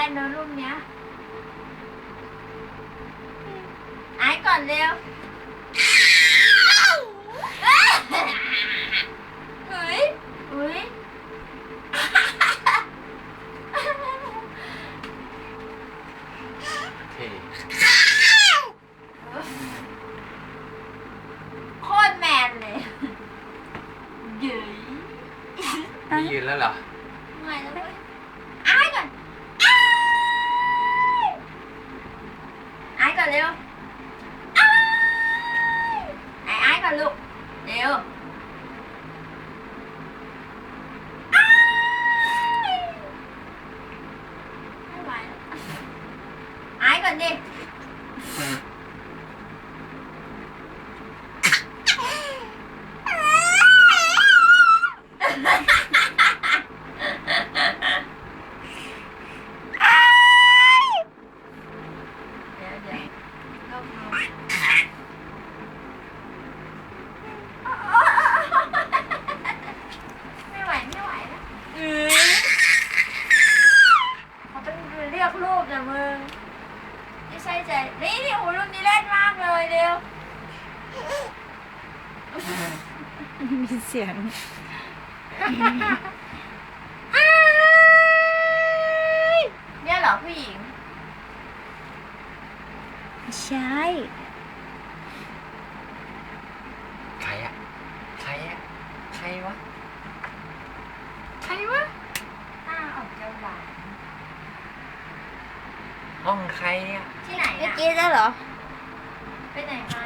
ได้นะร่ปเนี้ยไอ้ก่อนเร็วเฮ้ยเฮ้ยโคตรแมนเลยย้ย มียืนแล้วเหรอ อ้ายก่อนเร็วอ้ายไอ้อ้ายก่อนลูก เร็วอ้ายไม่ไหวแล้วอ้ายก่อนดิ เดี๋ยวเดี๋ยวลบลงไม่ไหวไม่ไหวแล้วอือเขาต้องเรียกรูปนะมึงไม่ใช่ใจ นี่นี่โอ้รูปนี้เล่นมากเลยเร็ว มีเสียงอ้ายเนี่ยเหรอผู้หญิง ใช่ ใครอะใครอะใครวะ ใครวะ หน้าออกจะหวาน ห้องใครอะที่ไหนเมื่ออะกี้แล้วเหรอ ไปไหนมา